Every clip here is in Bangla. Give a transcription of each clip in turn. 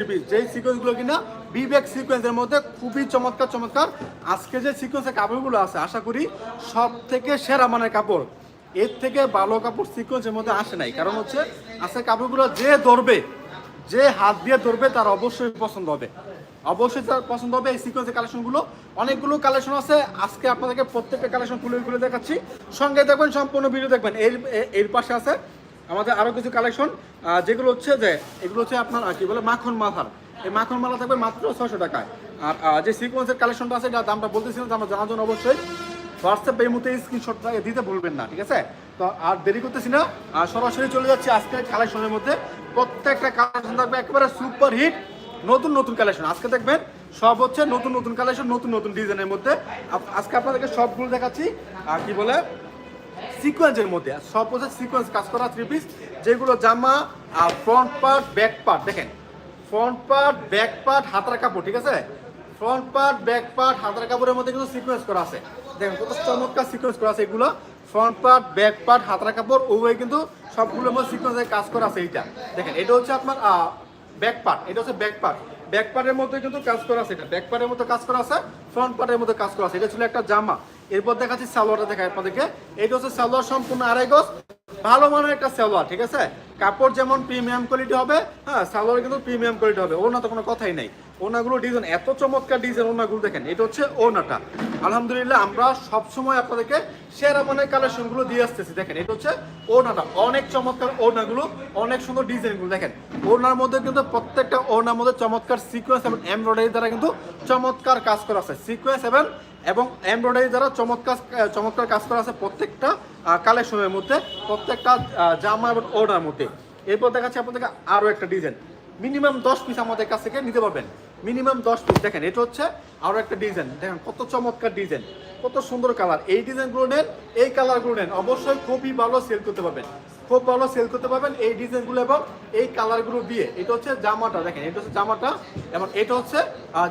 যেই সিকোয়েন্সগুলো কিনা, বিবেক সিকোয়েন্সের মধ্যে খুবই চমৎকার চমৎকার। আজকে যে সিকোয়েন্সের কাপড়গুলো আছে, আশা করি সব থেকে সেরা মানের কাপড়, এর থেকে ভালো কাপড় সিকোয়েন্সের মধ্যে আসে নাই। কারণ হচ্ছে আজকে কাপড়গুলো যে ধরবে, যে হাত দিয়ে ধরবে, তার অবশ্যই পছন্দ হবে। অবশ্যই তার পছন্দ হবে এই সিকোয়েন্সের কালেকশনগুলো অনেকগুলো কালেকশন আছে, আজকে আপনাদেরকে প্রত্যেকটা কালেকশন খুলে খুলে দেখাচ্ছি। সঙ্গে দেখবেন, সম্পূর্ণ ভিডিও দেখবেন। এর এর পাশে আছে আমাদের আরও কিছু কালেকশন যেগুলো হচ্ছে যে, এগুলো হচ্ছে আপনার কি বলে, মাখন মাথার। এই মাখন মালা থাকবে মাত্র ছশো টাকায়। আর যে সিকোয়েন্সের কালেকশনটা আছে এটা দামটা বলতেছিলাম দামটা জানার জন্য অবশ্যই হোয়াটসঅ্যাপ এই মুহূর্তে স্ক্রিনশটটা দিতে ভুলবেন না, ঠিক আছে? তো আর দেরি করতেছি না, আর সরাসরি চলে যাচ্ছি আজকের কালেকশনের মধ্যে। প্রত্যেকটা কালেকশন থাকবে একেবারে সুপার হিট নতুন নতুন কালেকশন আজকে দেখবেন, সব হচ্ছে নতুন নতুন কালেকশন নতুন নতুন ডিজাইনের মধ্যে। আজকে আপনাদেরকে সবগুলো দেখাচ্ছি, আর কি বলে সিকোয়েন্সের মধ্যে সব হচ্ছে সিকোয়েন্স কাজ করা থ্রি পিস যেগুলো জামা আর ফ্রন্ট পার্ট ব্যাক পার্ট দেখেন। ফ্রন্ট পার্ট ব্যাক পার্ট হাতার কাপড়, ঠিক আছে? ফ্রন্ট পার্ট ব্যাক পার্ট হাতার কাপড়ের মধ্যে কিন্তু সিকোয়েন্স করা আছে। দেখেন, কত চমৎকার সিকোয়েন্স করা আছে এগুলো। ফ্রন্ট পার্ট ব্যাক পার্ট হাতার কাপড় ওই কিন্তু সবগুলোর মধ্যে সিকোয়েন্সের কাজ করা আছে এইটা। দেখেন, এটা হচ্ছে আপনার ব্যাক পার্ট এটা হচ্ছে ব্যাক পার্ট ব্যাক পার্টের মধ্যে কিন্তু কাজ করা আছে এটা। ব্যাক পার্টের মধ্যে কাজ করা আছে ফ্রন্ট পার্টের মধ্যে কাজ করা আছে। এটা ছিল একটা জামা। এরপর দেখাচ্ছি সালোয়ারটা দেখায় আপনাদেরকে। এটা হচ্ছে সালোয়ার, সম্পূর্ণ আড়াই গজ। ভালো মানের একটা সালোয়ার, ঠিক আছে? কাপড় যেমন প্রিমিয়াম কোয়ালিটি হবে হ্যাঁ সালোয়ার কিন্তু প্রিমিয়াম কোয়ালিটি হবে। ওনা তো কোনো কথাই নেই। ওনাগুলো ডিজাইন এত চমৎকার ডিজাইন ওনাগুলো দেখেন, এটা হচ্ছে ওনাটা আলহামদুলিল্লাহ, আমরা সবসময় আপনাদেরকে সেরা মানের কালেকশনগুলো দিয়ে আসতেছি। দেখেন, এটা হচ্ছে ওনাটা অনেক চমৎকার ওনাগুলো অনেক সুন্দর ডিজাইনগুলো দেখেন ওনার মধ্যে কিন্তু প্রত্যেকটা ওনার মধ্যে চমৎকার সিকোয়েন্স এবং এমব্রয়ডারি দ্বারা কিন্তু চমৎকার কাজ করা আছে। সিকোয়েন্স এবং এবং এমব্রয়ডারি দ্বারা চমৎকার চমৎকার কাজ করা আছে প্রত্যেকটা কালেকশনের মধ্যে, প্রত্যেকটা জামা এবং ওনার মধ্যে। এরপর দেখাচ্ছি আপনাদেরকে আরও একটা ডিজাইন মিনিমাম দশ পিস আমাদের কাছ থেকে নিতে পারবেন। মিনিমাম দশ পিস দেখেন, এটা হচ্ছে আরও একটা ডিজাইন দেখেন, কত চমৎকার ডিজাইন কত সুন্দর কালার এই ডিজাইনগুলো নেন, এই কালারগুলো নেন, অবশ্যই খুবই ভালো সেল করতে পারবেন। খুব ভালো সেল করতে পারবেন এই ডিজাইনগুলো এবং এই কালারগুলো দিয়ে। এটা হচ্ছে জামাটা, দেখেন, এটা হচ্ছে জামাটা এবং এটা হচ্ছে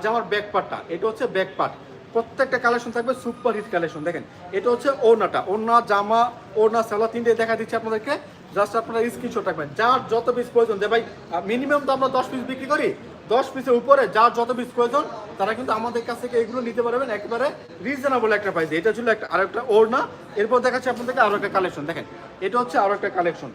জামার ব্যাক পার্টটা এটা হচ্ছে ব্যাক পার্ট প্রত্যেকটা কালেকশন থাকবে সুপার হিট কালেকশন দেখেন। এটা হচ্ছে ওনাটা ওনা জামা ওনা সালা তিনটে দেখা দিচ্ছে আপনাদেরকে। জাস্ট আপনারা স্ক্রিনশট রাখবেন। যার যত পিস প্রয়োজন, যে ভাই মিনিমাম তো আমরা দশ পিস বিক্রি করি, দশ পিসের উপরে যার যত পিস প্রয়োজন, তারা কিন্তু আমাদের কাছ থেকে এগুলো নিতে পারবেন একেবারে রিজনেবল একটা প্রাইস এটা ছিল একটা, আর একটা ওড়না। এরপর দেখাচ্ছি আপনাদেরকে আরও একটা কালেকশন দেখেন। এটা হচ্ছে আরও একটা কালেকশন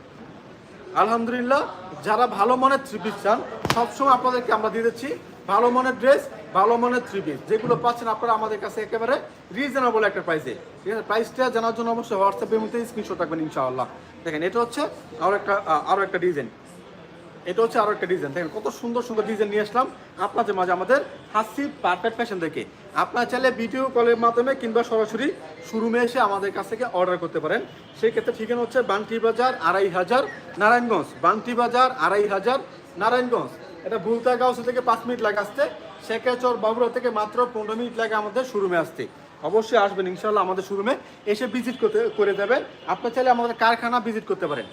আলহামদুলিল্লাহ, যারা ভালো মানের থ্রি পিস চান, সবসময় আপনাদেরকে আমরা দিয়ে দিচ্ছি। ভালো মানের ড্রেস ভালো মানের থ্রি পিস যেগুলো পাচ্ছেন আপনারা আমাদের কাছে একেবারে রিজনেবল একটা প্রাইসে ঠিক আছে? প্রাইসটা জানার জন্য অবশ্যই হোয়াটসঅ্যাপের মধ্যে স্ক্রিনশট রাখবেন ইনশাআল্লাহ। দেখেন, এটা হচ্ছে আরও একটা আরও একটা ডিজাইন এটা হচ্ছে আরও একটা ডিজাইন দেখেন, কত সুন্দর সুন্দর ডিজাইন নিয়ে আসলাম। আপনাদের মাঝে আমাদের হাসি পারফেক্ট ফ্যাশন থেকে আপনার চাইলে ভিডিও কলের মাধ্যমে কিংবা সরাসরি শোরুমে এসে আমাদের কাছ থেকে অর্ডার করতে পারেন। সেই ক্ষেত্রে ঠিকানা হচ্ছে বান্টি বাজার আড়াই হাজার নারায়ণগঞ্জ। বান্টি বাজার আড়াই হাজার নারায়ণগঞ্জ। এটা ভুলতা থেকে পাঁচ মিনিট লাগে আসতে, শেখাচর বাবুরা থেকে মাত্র পনেরো মিনিট লাগে আমাদের শোরুমে আসতে। অবশ্যই আসবেন ইনশাল্লাহ আমাদের শোরুমে এসে ভিজিট করতে, করে দেবেন আপনি চাইলে আমাদের কারখানা ভিজিট করতে পারেন।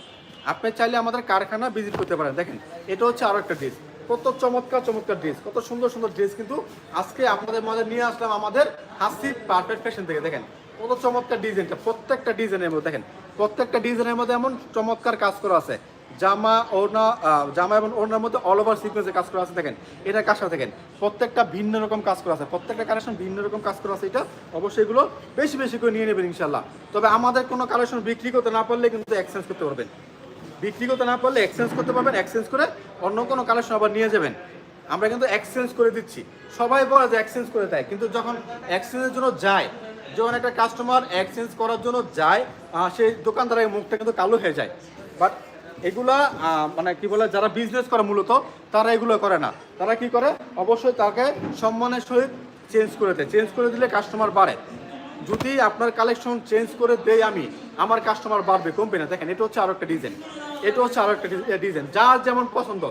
আপনি চাইলে আমাদের কারখানা ভিজিট করতে পারেন। দেখেন, এটা হচ্ছে আরও একটা ড্রেস কত চমৎকার চমৎকার ড্রেস কত সুন্দর সুন্দর ড্রেস কিন্তু আজকে আপনাদের মধ্যে নিয়ে আসলাম আমাদের হাসি পারফেক্ট ফ্যাশন থেকে। দেখেন, কত চমৎকার ডিজাইনটা প্রত্যেকটা ডিজাইনের মধ্যে, দেখেন, প্রত্যেকটা ডিজাইনের মধ্যে এমন চমৎকার কাজ করা আছে। জামা, ওড়না জামা এবং ওড়নার মধ্যে অল ওভার সিকোয়েন্সে কাজ করা আছে, দেখেন। এটা কাজটা দেখেন? প্রত্যেকটা ভিন্ন রকম কাজ করা আছে। প্রত্যেকটা কালেকশন ভিন্ন রকম কাজ করা আছে, এটা অবশ্যই এগুলো বেশি বেশি করে নিয়ে নেবেন ইনশাল্লাহ তবে আমাদের কোনো কালেকশন বিক্রি করতে না পারলে কিন্তু এক্সচেঞ্জ করতে পারবেন। বিক্রি করতে না পারলে এক্সচেঞ্জ করতে পারবেন এক্সচেঞ্জ করে অন্য কোনো কালেকশন আবার নিয়ে যাবেন। আমরা কিন্তু এক্সচেঞ্জ করে দিচ্ছি। সবাই বলে যে এক্সচেঞ্জ করে দেয়, কিন্তু যখন এক্সচেঞ্জের জন্য যায়, যখন একটা কাস্টমার এক্সচেঞ্জ করার জন্য যায় সেই দোকানদারের মুখটা কিন্তু কালো হয়ে যায়। বাট এগুলা মানে কি বলে, যারা বিজনেস করে মূলত, তারা এগুলো করে না। তারা কি করে? অবশ্যই তাকে সম্মানের সহিত চেঞ্জ করে দেয়। চেঞ্জ করে দিলে কাস্টমার বাড়ে। যদি আপনার কালেকশন চেঞ্জ করে দেই আমি, আমার কাস্টমার বাড়বে কমবে না দেখেন, এটা হচ্ছে আরও একটা ডিজাইন এটা হচ্ছে আরও একটা ডিজাইন যার যেমন পছন্দ,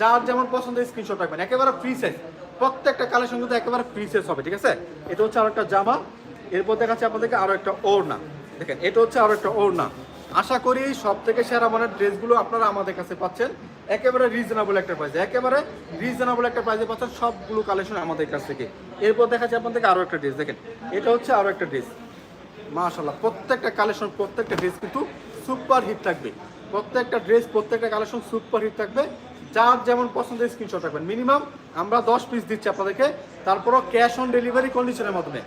যার যেমন পছন্দ স্ক্রিনশট রাখবেন। একেবারে ফ্রি সাইজ প্রত্যেকটা কালেকশন কিন্তু একেবারে ফ্রি সাইজ হবে, ঠিক আছে? এটা হচ্ছে আরও একটা জামা। এরপর দেখাচ্ছে আপনাদেরকে আরও একটা ওড়না। দেখেন, এটা হচ্ছে আরও একটা ওড়না। আশা করি সব থেকে সেরা মানের ড্রেসগুলো আপনারা আমাদের কাছে পাচ্ছেন। একেবারে রিজনেবল একটা প্রাইসে একেবারে রিজনেবল একটা প্রাইসে পাচ্ছেন সবগুলো কালেকশন আমাদের কাছ থেকে। এরপর দেখাচ্ছে আপনাদেরকে আরও একটা ড্রেস দেখেন। এটা হচ্ছে আরও একটা ড্রেস মাশাল্লাহ প্রত্যেকটা কালেকশন প্রত্যেকটা ড্রেস কিন্তু সুপার হিট থাকবে। প্রত্যেকটা ড্রেস প্রত্যেকটা কালেকশন সুপার হিট থাকবে। যার যেমন পছন্দের স্ক্রিনশট রাখবেন। মিনিমাম আমরা দশ পিস দিচ্ছি আপনাদেরকে। তারপরও ক্যাশ অন ডেলিভারি কন্ডিশনের মাধ্যমে।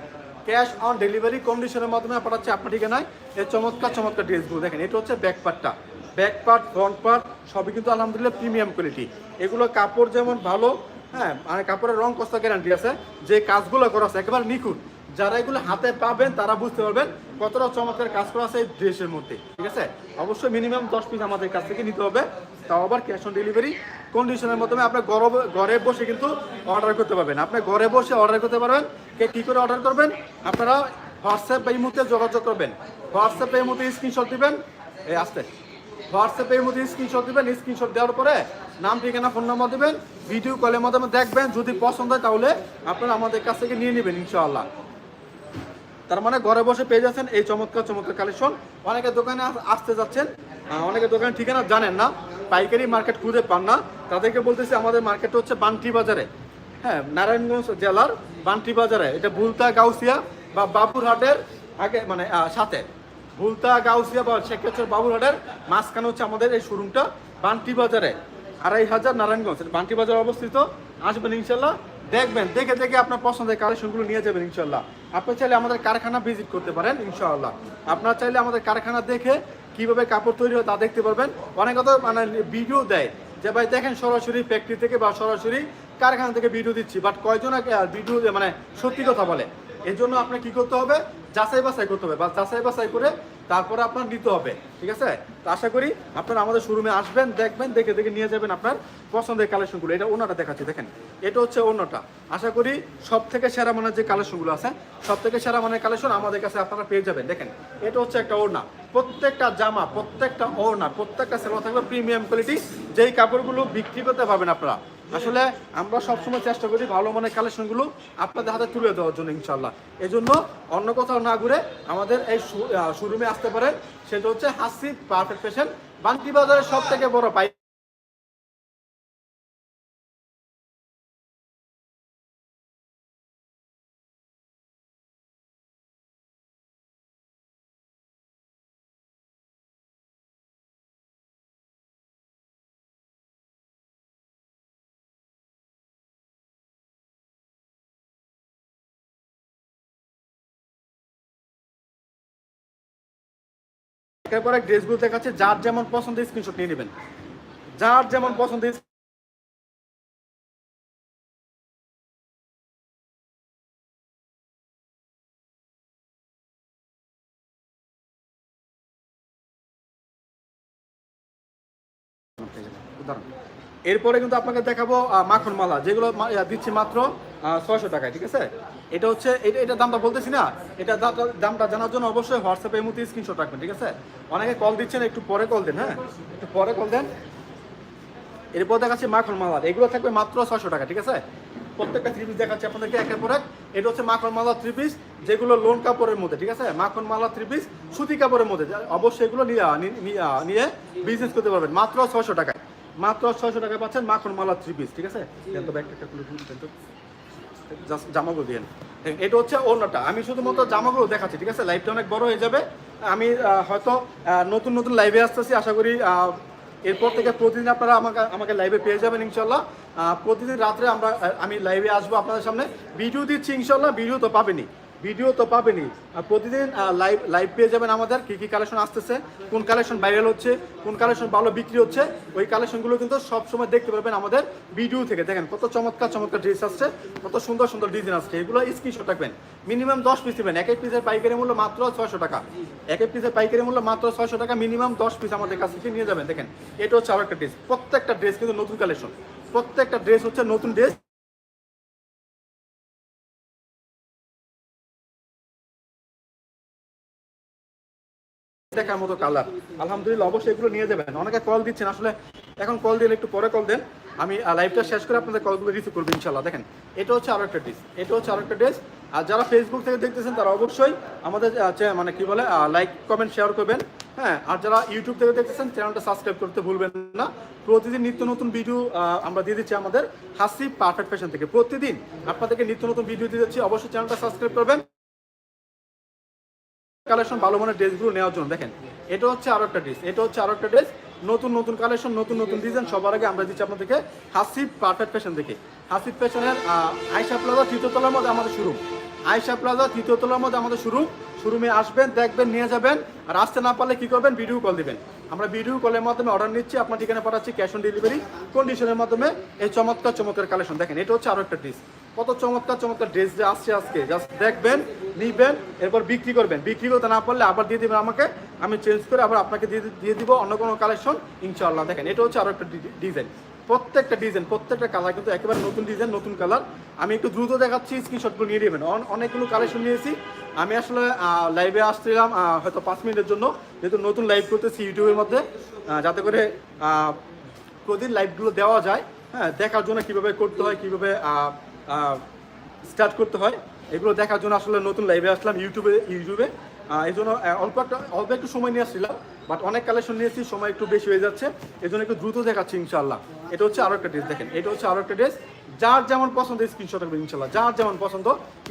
ক্যাশ অন ডেলিভারি কন্ডিশনের মাধ্যমে হচ্ছে আপনার ঠিকানায় এই চমৎকার চমৎকার ড্রেসগুলো দেখেন। এটা হচ্ছে ব্যাক পার্টটা ব্যাক পার্ট ফ্রন্ট পার্ট সবই কিন্তু আলহামদুলিল্লাহ প্রিমিয়াম কোয়ালিটি এগুলো কাপড় যেমন ভালো হ্যাঁ মানে কাপড়ের রং কষ্ট গ্যারান্টি আছে। যে কাজগুলো করা আছে, একেবারে নিখুঁত। যারা এগুলো হাতে পাবেন, তারা বুঝতে পারবেন কতটা চমৎকার কাজ করা আছে এই ড্রেসের মধ্যে। ঠিক আছে? অবশ্যই মিনিমাম দশ পিস আমাদের কাছ থেকে নিতে হবে। তাও আবার ক্যাশ অন ডেলিভারি কন্ডিশনের মাধ্যমে আপনি ঘরে- ঘরে বসে কিন্তু অর্ডার করতে পারবেন। আপনি ঘরে বসে অর্ডার করতে পারবেন। কে কী করে অর্ডার করবেন? আপনারা হোয়াটসঅ্যাপ এই মুহূর্তে যোগাযোগ করবেন। হোয়াটসঅ্যাপে এই মুহূর্তে স্ক্রিনশট দিবেন। এই আসতে। হোয়াটসঅ্যাপে এই মধ্যে স্ক্রিনশট দিবেন। স্ক্রিনশট দেওয়ার পরে নাম, ঠিকানা ফোন নম্বর দেবেন। ভিডিও কলের মাধ্যমে দেখবেন। যদি পছন্দ হয় তাহলে আপনারা আমাদের কাছ থেকে নিয়ে নেবেন ইনশাআল্লাহ। তার মানে ঘরে বসে পেয়ে যাচ্ছেন এই চমৎকার চমৎকার কালেকশন অনেকে দোকানে আসতে যাচ্ছেন। অনেকে দোকানের ঠিকানা জানেন না। পাইকারি মার্কেট খুঁজে পান না। তাদেরকে বলতেছি, আমাদের মার্কেট হচ্ছে বান্টি বাজারে। হ্যাঁ নারায়ণগঞ্জ জেলার বান্টি বাজারে। এটা বুলতা গাউসিয়া বা বাবুরহাটের আগে মানে সাথে। ভুলতা গাউসিয়া বা শেখেশ্বর বাবুরহাটের মাঝখানে হচ্ছে আমাদের এই শোরুমটা, বান্টি বাজারে। আড়াই হাজার নারায়ণগঞ্জ। বান্টি বাজারে অবস্থিত। আসবেন ইনশাল্লাহ। দেখবেন, দেখে দেখে আপনার পছন্দের কালেকশনগুলো নিয়ে যাবেন ইনশাল্লাহ। আপনি চাইলে আমাদের কারখানা ভিজিট করতে পারেন ইনশাআল্লাহ আপনার চাইলে আমাদের কারখানা দেখে কীভাবে কাপড় তৈরি হয় তা দেখতে পারবেন। অনেক কথা মানে ভিডিও দেয় যে, ভাই, দেখেন সরাসরি ফ্যাক্টরি থেকে বা সরাসরি কারখানা থেকে ভিডিও দিচ্ছি। বাট কয়জন ভিডিও মানে সত্যি কথা বলে? এর জন্য আপনার কি করতে হবে? যাচাই বাছাই করতে হবে। বা যাচাই বাছাই করে তারপরে আপনার নিতে হবে। ঠিক আছে? তো আশা করি আপনারা আমাদের শোরুমে আসবেন, দেখবেন, দেখে দেখে নিয়ে যাবেন আপনার পছন্দের কালেকশনগুলো এটা ওনাটা দেখাচ্ছি, দেখেন। এটা হচ্ছে অন্যটা আশা করি সব থেকে সেরা মানের যে কালেকশনগুলো আছে সব থেকে সেরা মানের কালেকশন আমাদের কাছে আপনারা পেয়ে যাবেন। দেখেন, এটা হচ্ছে একটা ওড়না। প্রত্যেকটা জামা, প্রত্যেকটা ওড়না, প্রত্যেকটা সেবা থাকবে প্রিমিয়াম কোয়ালিটি যেই কাপড়গুলো বিক্রি করতে পারবেন আপনারা। আসলে আমরা সবসময় চেষ্টা করি ভালো মানের কালেকশনগুলো আপনাদের হাতে তুলে দেওয়ার জন্য ইনশাল্লাহ এই জন্য অন্য কোথাও না ঘুরে আমাদের এই শোরুমে আসতে পারেন। সেটা হচ্ছে হাসি পারফেক্ট ফ্যাশন বান্তি বাজারের সব থেকে বড় পাই একের ড্রেসগুলো দেখাচ্ছে, যার যেমন পছন্দ স্ক্রিনশট নিয়ে নেবেন। যার যেমন পছন্দ এরপরে কিন্তু আপনাকে দেখাবো মাখন মালা যেগুলো দিচ্ছি মাত্র ছয়শো টাকায়, ঠিক আছে? এটা হচ্ছে, এটা দামটা বলতেছি না, এটা দামটা- জানার জন্য অবশ্যই হোয়াটসঅ্যাপে এই মুহূর্তে স্ক্রিনশট রাখবেন, ঠিক আছে? অনেকে কল দিচ্ছেন, একটু পরে কল দেন হ্যাঁ? একটু পরে কল দেন। এরপর দেখাচ্ছি মাখন মালার এগুলো থাকবে মাত্র ছয়শো টাকা, ঠিক আছে? প্রত্যেকটা থ্রি পিস দেখাচ্ছি আপনাদেরকে, একের পর এক। এটা হচ্ছে মাখন মালা থ্রি পিস যেগুলো লোন কাপড়ের মধ্যে, ঠিক আছে? মাখন মালা থ্রি পিস সুতি কাপড়ের মধ্যে অবশ্যই এগুলো নিয়ে বিজনেস করতে পারবেন, মাত্র ছয়শো টাকায়। মাত্র ছয়শো টাকায় পাচ্ছেন মাখন মালা থ্রি পিস ঠিক আছে? জামাগুলো দিয়ে এটা হচ্ছে অন্যটা। আমি শুধুমাত্র জামাগুলো দেখাচ্ছি, ঠিক আছে? লাইভটা অনেক বড় হয়ে যাবে। আমি হয়তো নতুন নতুন লাইভে আসতেছি, আশা করি এরপর থেকে প্রতিদিন আপনারা আমাকে আমাকে লাইভে পেয়ে যাবেন, ইনশাল্লাহ। প্রতিদিন রাত্রে আমরা আমি লাইভে আসব আপনাদের সামনে। ভিডিও দিচ্ছি, ইনশাল্লাহ, ভিডিও তো পাবেনই। ভিডিও তো পাবেনই আর প্রতিদিন লাইভ লাইভ পেয়ে যাবেন আমাদের কি কি কালেকশন আসতেছে, কোন কালেকশন ভাইরাল হচ্ছে, কোন কালেকশন ভালো বিক্রি হচ্ছে, ওই কালেকশনগুলো কিন্তু সব সময় দেখতে পারবেন আমাদের ভিডিও থেকে। দেখেন কত চমৎকার চমৎকার ড্রেস আসছে, কত সুন্দর সুন্দর ডিজাইন আসছে। এগুলো স্ক্রিনশট রাখবেন। মিনিমাম দশ পিস নেবেন। এক এক পিসের পাইকারি মূল্য মাত্র ছয়শো টাকা। এক এক পিসের পাইকারি মূল্য মাত্র ছয়শো টাকা মিনিমাম দশ পিস আমাদের কাছ থেকে নিয়ে যাবেন। দেখেন, এটা হচ্ছে আরেকটা ড্রেস প্রত্যেকটা ড্রেস কিন্তু নতুন কালেকশন প্রত্যেকটা ড্রেস হচ্ছে নতুন ড্রেস দেখার মতো কালার আলহামদুলিল্লাহ, অবশ্যই এগুলো নিয়ে যাবেন। অনেকে কল দিচ্ছেন, আসলে এখন কল দিলে একটু পরে কল দেন। আমি লাইভটা শেষ করে আপনাদের কলগুলো রিসিভ করব ইনশাল্লাহ দেখেন, এটা হচ্ছে আরও একটা ড্রেস এটা হচ্ছে আরও একটা ড্রেস আর যারা ফেসবুক থেকে দেখতেছেন, তারা অবশ্যই আমাদের মানে কি বলে লাইক কমেন্ট শেয়ার করবেন। হ্যাঁ আর যারা ইউটিউব থেকে দেখতেছেন চ্যানেলটা সাবস্ক্রাইব করতে ভুলবেন না। প্রতিদিন নিত্য নতুন ভিডিও আমরা দিয়ে দিচ্ছি আমাদের হাসি পারফেক্ট ফ্যাশন থেকে। প্রতিদিন আপনাদেরকে নিত্য নতুন ভিডিও দিয়ে দিচ্ছি। অবশ্যই চ্যানেলটা সাবস্ক্রাইব করবেন। কালেকশন ভালো মনে ড্রেসগুলো নেওয়ার জন্য। দেখেন, এটা হচ্ছে আরও একটা ড্রেস এটা হচ্ছে আরও একটা ড্রেস নতুন নতুন কালেকশন নতুন নতুন ডিজাইন সবার আগে আমরা দিচ্ছি আপনাদেরকে হাসিব পারফেক্ট ফ্যাশন থেকে হাসিব ফ্যাশনের আয়সা প্লাজা তৃতীয়তলার মধ্যে আমাদের শুরু আয়সা প্লাজা তৃতীয়তলার মধ্যে আমাদের শুরু শোরুমে আসবেন, দেখবেন, নিয়ে যাবেন। আর আসতে না পারলে কি করবেন? ভিডিও কল দিবেন। আমরা ভিডিও কলের মাধ্যমে অর্ডার নিচ্ছি, আপনার ঠিকানা পাঠাচ্ছি ক্যাশ অন ডেলিভারি কন্ডিশনের মাধ্যমে এই চমৎকার চমৎকার কালেকশন দেখেন, এটা হচ্ছে আরও একটা ড্রেস কত চমৎকার চমৎকার ড্রেস যে আসছে আজকে। জাস্ট দেখবেন, নিবেন, এরপর বিক্রি করবেন। বিক্রি করতে না পারলে আবার দিয়ে দেবেন আমাকে। আমি চেঞ্জ করে আবার আপনাকে দিয়ে দিয়ে দিব অন্য কোনো কালেকশন ইনশাআল্লাহ। দেখেন, এটা হচ্ছে আরও একটা ডিজাইন প্রত্যেকটা ডিজাইন প্রত্যেকটা কালার কিন্তু একেবারে নতুন ডিজাইন নতুন কালার আমি একটু দ্রুত দেখাচ্ছি স্ক্রিনশটগুলো নিয়ে নেবেন। অনেকগুলো কালেকশন নিয়েছি। আমি আসলে লাইভে আসছিলাম হয়তো পাঁচ মিনিটের জন্য। যেহেতু নতুন লাইভ করতেছি ইউটিউবের মধ্যে যাতে করে প্রতিদিন লাইভগুলো দেওয়া যায়। হ্যাঁ দেখার জন্য কীভাবে করতে হয়, কীভাবে স্টার্ট করতে হয়, এগুলো দেখার জন্য আসলে নতুন লাইভে আসলাম ইউটিউবে ইউটিউবে। এই জন্য অল্প একটা, অল্প একটু সময় নিয়ে আসছিলাম। বাট অনেক কালেকশন নিয়েছি, সময় একটু বেশি হয়ে যাচ্ছে এই জন্য একটু দ্রুত দেখাচ্ছি ইনশাল্লাহ এটা হচ্ছে আরও একটা ড্রেস দেখেন, এটা হচ্ছে আরও একটা ড্রেস যার যেমন পছন্দ স্ক্রিনশট রাখবেন ইনশাল্লাহ যার যেমন পছন্দ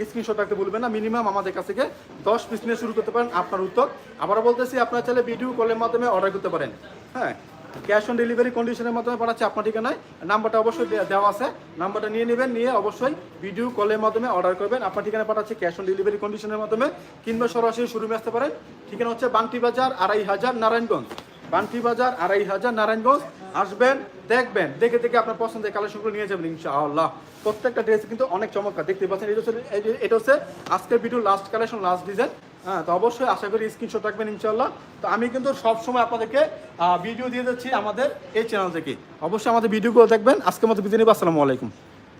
স্ক্রিনশট রাখতে বলবেন না মিনিমাম আমাদের কাছ থেকে দশ পিস নিয়ে শুরু করতে পারেন আপনার উত্তর। আবারও বলতেছি, আপনার চাইলে ভিডিও কলের মাধ্যমে অর্ডার করতে পারেন। হ্যাঁ ক্যাশ অন ডেলিভারি কন্ডিশনের মাধ্যমে পাঠাচ্ছি আপনার ঠিকানায়। নাম্বারটা অবশ্যই দেওয়া আছে। নাম্বারটা নিয়ে নেবেন, নিয়ে অবশ্যই ভিডিও কলের মাধ্যমে অর্ডার করবেন। আপনার ঠিকানা পাঠাচ্ছি ক্যাশ অন ডেলিভারি কন্ডিশনের মাধ্যমে। কিংবা সরাসরি শোরুমে আসতে পারেন। ঠিকানা হচ্ছে বান্টি বাজার, আড়াই হাজার নারায়ণগঞ্জ। বান্টি বাজার, আড়াই হাজার নারায়ণগঞ্জ। আসবেন, দেখবেন। দেখে দেখে আপনার পছন্দের কালেকশনগুলো নিয়ে যাবেন, ইনশাআল্লাহ। প্রত্যেকটা ড্রেস কিন্তু অনেক চমৎকার। দেখতে পাচ্ছেন, এটা হচ্ছে এটা হচ্ছে আজকের video last collection last design হ্যাঁ তো অবশ্যই আশা করি স্ক্রিনশট থাকবেন ইনশাল্লাহ তো আমি কিন্তু সবসময় আপনাদেরকে ভিডিও দিয়ে যাচ্ছি আমাদের এই চ্যানেল থেকে। অবশ্যই আমাদের ভিডিওগুলো দেখবেন। আজকের মতো বিদায় আসসালামু আলাইকুম।